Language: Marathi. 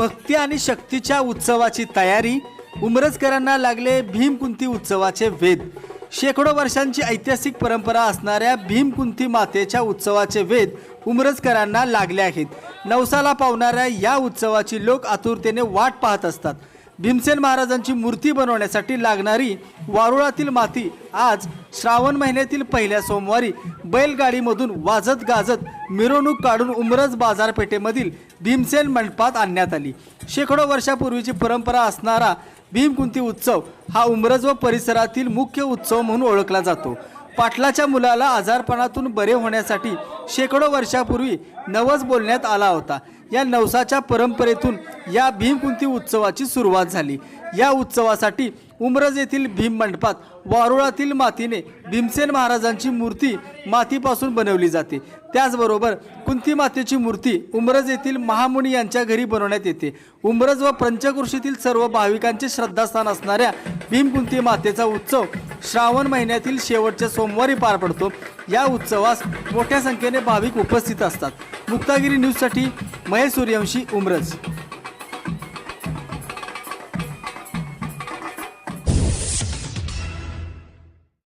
भक्ती आणि शक्तीच्या उत्सवाची तयारी उमरजकरांना लागले भीमकुंती उत्सवाचे वेद शेकडो वर्षांची ऐतिहासिक परंपरा असणाऱ्या भीमकुंती मातेच्या उत्सवाचे वेद उमरजकरांना लागले आहेत. नवसाला पावणाऱ्या या उत्सवाची लोक आतुरतेने वाट पाहत असतात. भीमसेन महाराजांची मूर्ती बनवण्यासाठी लागणारी वारुळातील माती आज श्रावण महिन्यातील पहिल्या सोमवारी बैलगाडीमधून वाजत गाजत मिरवणूक काढून उमरज बाजारपेठेमधील भीमसेन मंडपात आणण्यात आली. शेकडो वर्षापूर्वीची परंपरा असणारा भीमकुंती उत्सव हा उमरज व परिसरातील मुख्य उत्सव म्हणून ओळखला जातो. पाटलाच्या मुलाला आजारपणातून बरे होण्यासाठी शेकडो वर्षापूर्वी नवस बोलण्यात आला होता. या नवसाच्या परंपरेतून या भीमकुंती उत्सवाची सुरुवात झाली. या उत्सवासाठी उमरज येथील भीम मंडपात वारुळातील मातीने भीमसेन महाराजांची मूर्ती मातीपासून बनवली जाते. त्याचबरोबर कुंती मातेची मूर्ती उमरज येथील महामुनी यांच्या घरी बनवण्यात येते. उमरज व पंचकृषीतील सर्व भाविकांचे श्रद्धास्थान असणाऱ्या भीमकुंती मातेचा उत्सव श्रावण महिन्यातील शेवटच्या सोमवारी पार पडतो. या उत्सवास मोठ्या संख्येने भाविक उपस्थित असतात. मुक्तागिरी न्यूजसाठी महेश सूर्यवंशी उमरज.